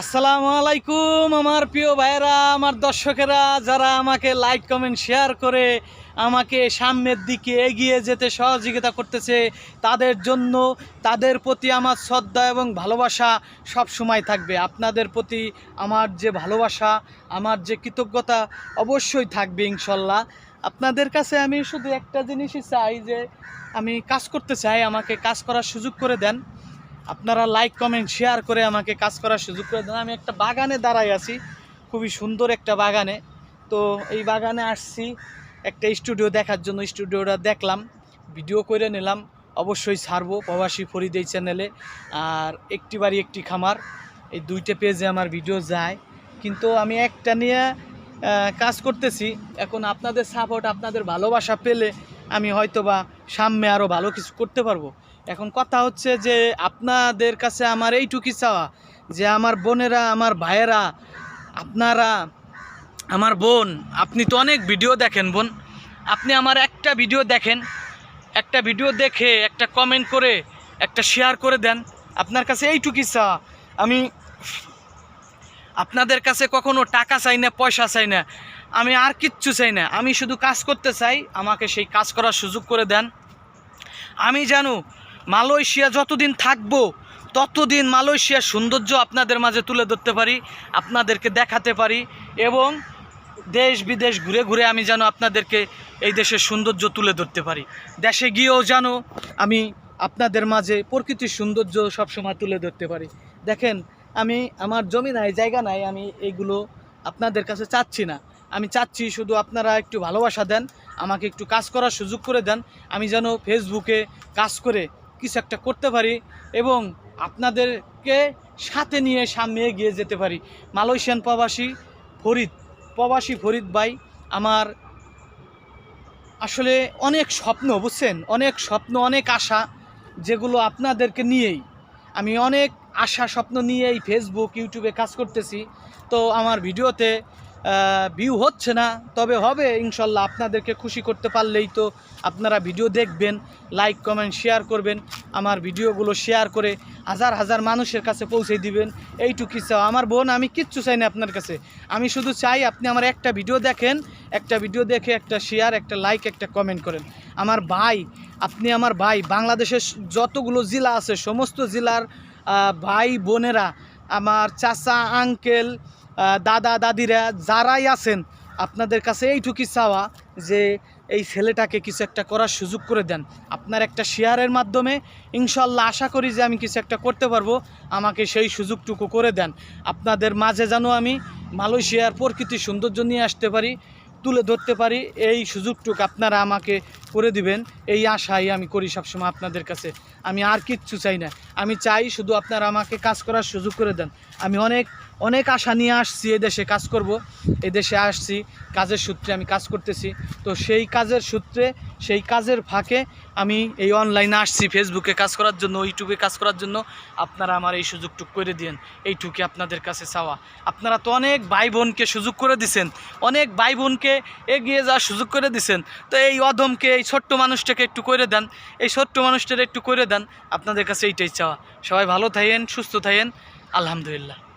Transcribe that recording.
আসসালামু আলাইকুম, আমার প্রিয় ভাইয়েরা, আমার দর্শকেরা, যারা আমাকে লাইক কমেন্ট শেয়ার করে আমাকে সামনের দিকে এগিয়ে যেতে সহযোগিতা করতেছে, তাদের জন্য তাদের প্রতি আমার শ্রদ্ধা এবং ভালোবাসা সব সময় থাকবে। আপনাদের প্রতি আমার যে ভালোবাসা, আমার যে কৃতজ্ঞতা অবশ্যই থাকবে ইনশাল্লাহ। আপনাদের কাছে আমি শুধু একটা জিনিসই চাই যে, আমি কাজ করতে চাই, আমাকে কাজ করার সুযোগ করে দেন। আপনারা লাইক কমেন্ট শেয়ার করে আমাকে কাজ করার সুযোগ করে দেন। আমি একটা বাগানে দাঁড়াই আছি, খুবই সুন্দর একটা বাগানে। তো এই বাগানে আসছি, একটা স্টুডিও দেখার জন্য স্টুডিওটা দেখলাম ভিডিও করে নিলাম। অবশ্যই ছাড়বো প্রবাসী ফরিদ এই চ্যানেলে আর একটি বাড়ি, একটি খামার, এই দুইটা পেজে আমার ভিডিও যায়। কিন্তু আমি একটা নিয়ে কাজ করতেছি। এখন আপনাদের সাপোর্ট আপনাদের ভালোবাসা পেলে আমি হয়তো বা সামনে আরও ভালো কিছু করতে পারব। এখন কথা হচ্ছে যে আপনাদের কাছে আমার এইটুকি চাওয়া, যে আমার বোনেরা, আমার ভাইয়েরা, আপনারা, আমার বোন, আপনি তো অনেক ভিডিও দেখেন বোন। আপনি আমার একটা ভিডিও দেখেন, একটা ভিডিও দেখে, একটা কমেন্ট করে, একটা শেয়ার করে দেন। আপনার কাছে এইটুকি চাওয়া। আমি আপনাদের কাছে কখনো টাকা চাই না, পয়সা চাই না। আমি আর কিচ্ছু চাই না। আমি শুধু কাজ করতে চাই, আমাকে সেই কাজ করার সুযোগ করে দেন। আমি জানো, মালয়েশিয়া যতদিন থাকব, ততদিন মালয়েশিয়ার সৌন্দর্য আপনাদের মাঝে তুলে ধরতে পারি, আপনাদেরকে দেখাতে পারি এবং দেশ বিদেশ ঘুরে ঘুরে আমি যেন আপনাদেরকে এই দেশের সৌন্দর্য তুলে ধরতে পারি। দেশে গিয়েও যেন আমি আপনাদের মাঝে প্রকৃতির সৌন্দর্য সবসময় তুলে ধরতে পারি। দেখেন, আমি আমার জমি নাই, জায়গা নাই, আমি এইগুলো আপনাদের কাছে চাচ্ছি না। আমি চাচ্ছি শুধু আপনারা একটু ভালোবাসা দেন, আমাকে একটু কাজ করার সুযোগ করে দেন। আমি যেন ফেসবুকে কাজ করে কিছু একটা করতে পারি এবং আপনাদেরকে সাথে নিয়ে সামনে এগিয়ে যেতে পারি। মালয়েশিয়ান প্রবাসী ফরিদ প্রবাসী ফরিদ ভাই, আমার আসলে অনেক স্বপ্ন, বুঝছেন? অনেক স্বপ্ন, অনেক আশা যেগুলো আপনাদেরকে নিয়েই। আমি অনেক আশা, স্বপ্ন নিয়ে এই ফেসবুক ইউটিউবে কাজ করতেছি। তো আমার ভিডিওতে ভিউ হচ্ছে না, তবে হবে, ইনশাল্লাহ আপনাদেরকে খুশি করতে পারলেই তো। আপনারা ভিডিও দেখবেন লাইক কমেন্ট শেয়ার করবেন, আমার ভিডিওগুলো শেয়ার করে হাজার হাজার মানুষের কাছে পৌঁছে দিবেন। এইটুকু চাও আমার বোন, আমি কিচ্ছু চাই না আপনার কাছে। আমি শুধু চাই আপনি আমার একটা ভিডিও দেখেন, একটা ভিডিও দেখে একটা শেয়ার একটা লাইক একটা কমেন্ট করেন। আমার ভাই, আপনি আমার ভাই, বাংলাদেশের যতগুলো জেলা আছে, সমস্ত জেলার ভাই বোনেরা, আমার চাচা আঙ্কেল দাদা, দাদিরা যারাই আছেন, আপনাদের কাছে এইটুকুই চাওয়া যে এই ছেলেটাকে কিছু একটা করার সুযোগ করে দেন। আপনার একটা শেয়ারের মাধ্যমে ইনশাল্লাহ আশা করি যে আমি কিছু একটা করতে পারব। আমাকে সেই সুযোগটুকু করে দেন। আপনাদের মাঝে যেন আমি মালয়েশিয়ার প্রকৃতির সৌন্দর্য নিয়ে আসতে পারি, তুলে ধরতে পারি, এই সুযোগটুকু আপনারা আমাকে করে দিবেন। এই আশাই আমি করি সবসময় আপনাদের কাছে। আমি আর কিচ্ছু চাই না। আমি চাই শুধু আপনারা আমাকে কাজ করার সুযোগ করে দেন। আমি অনেক অনেক আশা নিয়ে আসছি এদেশে কাজ করব এদেশে আসছি, কাজের সূত্রে আমি কাজ করতেছি। তো সেই কাজের সূত্রে, সেই কাজের ফাঁকে আমি এই অনলাইনে আসছি ফেসবুকে কাজ করার জন্য ইউটিউবে কাজ করার জন্য। আপনারা আমার এই সুযোগটুকু করে দিন এইটুকু আপনাদের কাছে চাওয়া। আপনারা তো অনেক ভাই বোনকে সুযোগ করে দিছেন, অনেক ভাই বোনকে এগিয়ে যাওয়ার সুযোগ করে দিছেন। তো এই অধমকে, এই ছোট্ট মানুষটাকে একটু করে দেন, এই ছোট্ট মানুষটাকে একটু করে দেন, আপনাদের কাছে এইটাই চাওয়া। সবাই ভালো থাকেন, সুস্থ থাকেন, আলহামদুলিল্লাহ।